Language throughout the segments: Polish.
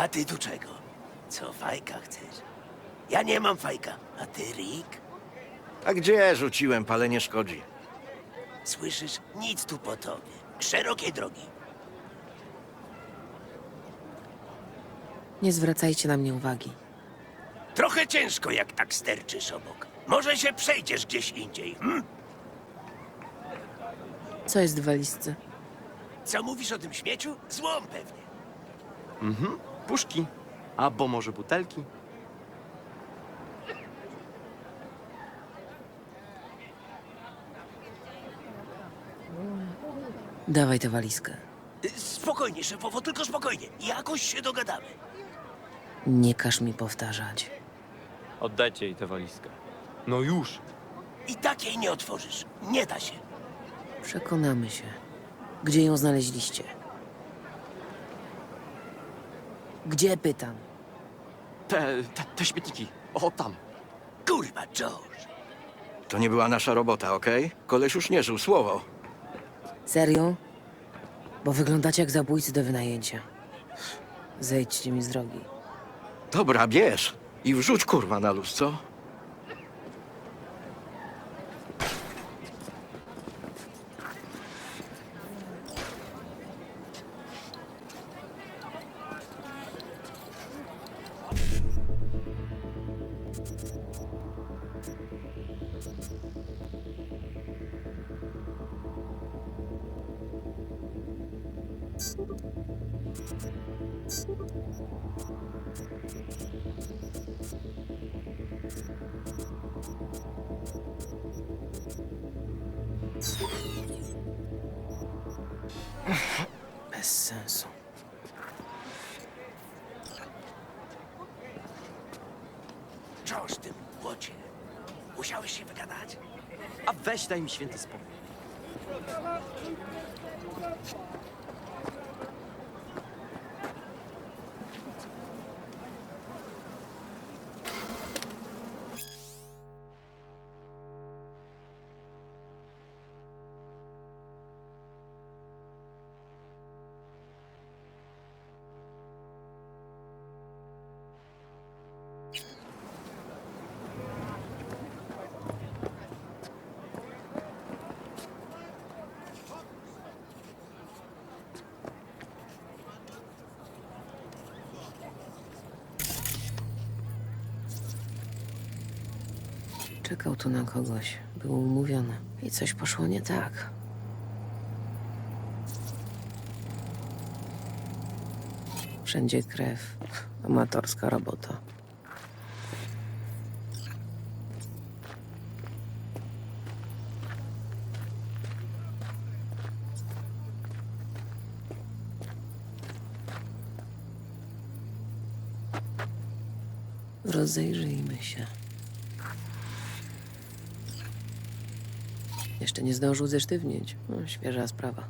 A ty tu czego? Co fajka chcesz? Ja nie mam fajka. A ty, Rick? A gdzie rzuciłem, palenie szkodzi? Słyszysz? Nic tu po tobie. Szerokie drogi. Nie zwracajcie na mnie uwagi. Trochę ciężko, jak tak sterczysz obok. Może się przejdziesz gdzieś indziej, hm? Co jest w walizce? Co mówisz o tym śmieciu? Złom pewnie. Puszki. Albo może butelki. Dawaj tę walizkę. Y, Spokojnie, szefowo, tylko spokojnie. Jakoś się dogadamy. Nie każ mi powtarzać. Oddajcie jej tę walizkę. No już. I tak jej nie otworzysz. Nie da się. Przekonamy się. Gdzie ją znaleźliście? Gdzie pytam? Te, te, te śmietniki. O, tam. Kurwa, George. To nie była nasza robota, okej? Koleś już nie żył, słowo. Serio? Bo wyglądacie jak zabójcy do wynajęcia. Zejdźcie mi z drogi. Dobra, bierz. I wrzuć kurwa na luz, co? Bez sensu. George, ty młocie. Musiałeś się wygadać? A weź daj mi święty spokój. Czekał tu na kogoś. Było umówione. I coś poszło nie tak. Wszędzie krew. Amatorska robota. Rozejrzyjmy się. Jeszcze nie zdążył zesztywnieć. No, świeża sprawa.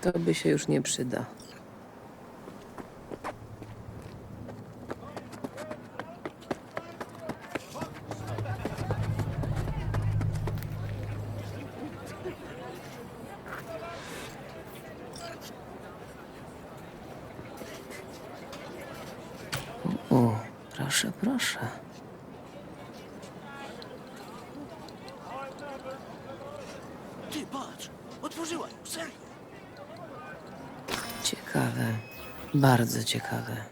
To by się już nie przyda. O, proszę, proszę. Ty, patrz. Otworzyła serio. Ciekawe. Bardzo ciekawe.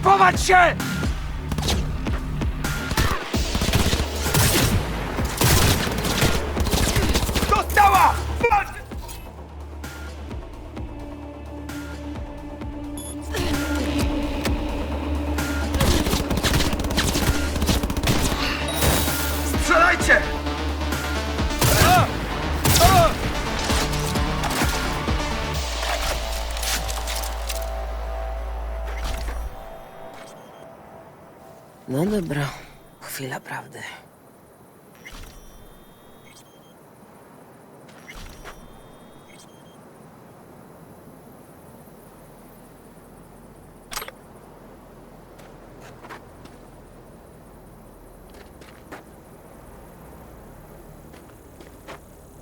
Przegrupować się! Dostała! Walcz! No dobra, chwila prawdy.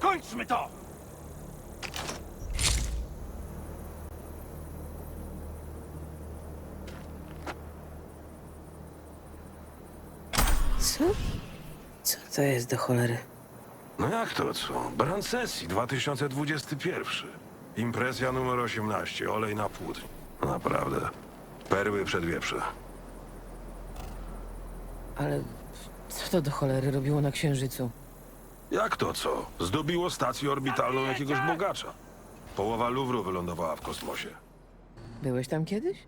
Kończmy to! Co? Co to jest do cholery? No jak to co? Brand sesji 2021. Impresja numer 18. Olej na płód. Naprawdę. Perły przed wieprze. Ale co to do cholery robiło na Księżycu? Jak to co? Zdobiło stację orbitalną jakiegoś bogacza. Połowa Luwru wylądowała w kosmosie. Byłeś tam kiedyś?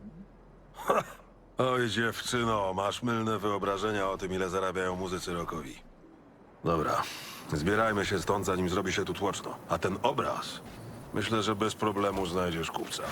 Oj dziewczyno, masz mylne wyobrażenia o tym, ile zarabiają muzycy rockowi. Dobra, zbierajmy się stąd, zanim zrobi się tu tłoczno. A ten obraz, myślę, że bez problemu znajdziesz kupca.